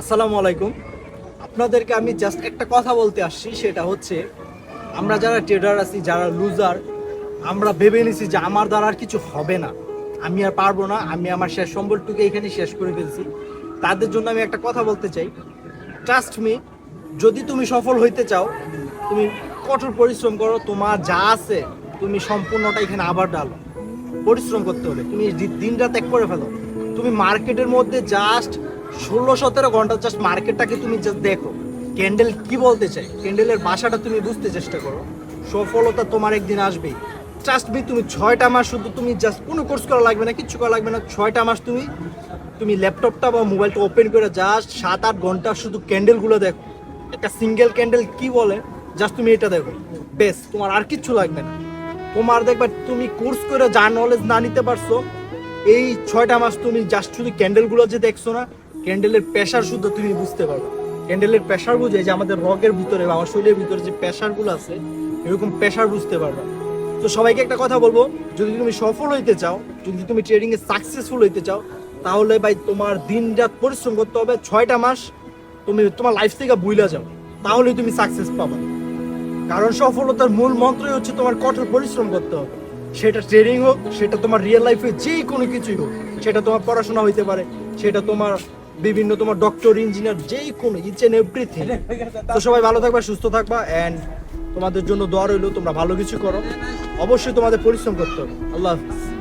আসসালামু আলাইকুম। আপনাদেরকে আমি জাস্ট একটা কথা বলতে আসছি, সেটা হচ্ছে, আমরা যারা ট্রেডার আছি, যারা লুজার আমরা ভেবে নিছি যে আমার দ্বারা আর কিছু হবে না। আমি আর পারব না, আমি আমার শেষ সম্বলটুকু এখানে শেষ করে ফেলছি। তাদের জন্য আমি একটা কথা বলতে চাই। ট্রাস্ট মি যদি তুমি সফল হইতে চাও, তুমি কঠোর পরিশ্রম করো, তোমার যা আছে, তুমি সম্পূর্ণটা এখানে আবার ডালো পরিশ্রম করতে হবে তুমি দিন রাত এক করে ফেলো। তুমি মার্কেটের মধ্যে জাস্ট ষোলো, সতেরো ঘণ্টা জাস্ট মার্কেটটাকে তুমি জাস্ট দেখো। ক্যান্ডেল কি বলতে চাই? ক্যান্ডেলের বাসাটা তুমি বুঝতে চেষ্টা করো। সফলতা তোমার একদিন আসবেই। ট্রাস্ট বি তুমি ছয়টা মাস শুধু তুমি জাস্ট কোনো কোর্স করা লাগবে না কিচ্ছু করা লাগবে না, ছয়টা মাস তুমি তুমি ল্যাপটপটা বা মোবাইলটা ওপেন করে জাস্ট সাত আট ঘণ্টা শুধু ক্যান্ডেলগুলো দেখো। একটা সিঙ্গেল ক্যান্ডেল কি বলে? জাস্ট তুমি এটা দেখো। বেশ তোমার আর কিচ্ছু লাগবে না। তোমার দেখবে তুমি কোর্স করে যা নলেজ না নিতে পারছ, এই ছয়টা মাস তুমি জাস্ট শুধু ক্যান্ডেলগুলো যে দেখছ না ক্যান্ডেলের প্রেশার শুদ্ধ তুমি বুঝতে পারবে। ক্যান্ডেলের প্রেশার বুঝে যে আমাদের রগের ভিতরে বা আমার শরীরের ভিতরে যে প্রেশারগুলো আছে, এরকম প্রেশার বুঝতে পারবে। তো সবাইকে একটা কথা বলব, যদি তুমি সফল হইতে চাও, যদি তুমি ট্রেডিং এ সাকসেসফুল হইতে চাও, তাহলে ভাই তোমার দিন রাত পরিশ্রম করতে হবে ছয়টা মাস, তুমি তোমার লাইফ থেকে বুইলা যাও, তাহলেই তুমি সাকসেস পাবা। কারণ সফলতার মূল মন্ত্রই হচ্ছে তোমার কঠোর পরিশ্রম করতে হবে। সেটা ট্রেনিং হোক, সেটা তোমার রিয়েল লাইফে যে কোনো কিছুই হোক, সেটা তোমার পড়াশোনা হইতে পারে, সেটা তোমার বিভিন্ন তোমার ডক্টর ইঞ্জিনিয়ার যে কোনো ইচ এন্ড এভরিথিং তো সবাই ভালো থাকবা, সুস্থ থাকবা অ্যান্ড তোমাদের জন্য দোয়া রইল, তোমরা ভালো কিছু করো। অবশ্যই তোমাদের পরিশ্রম করতে হবে। আল্লাহ হাফিজ।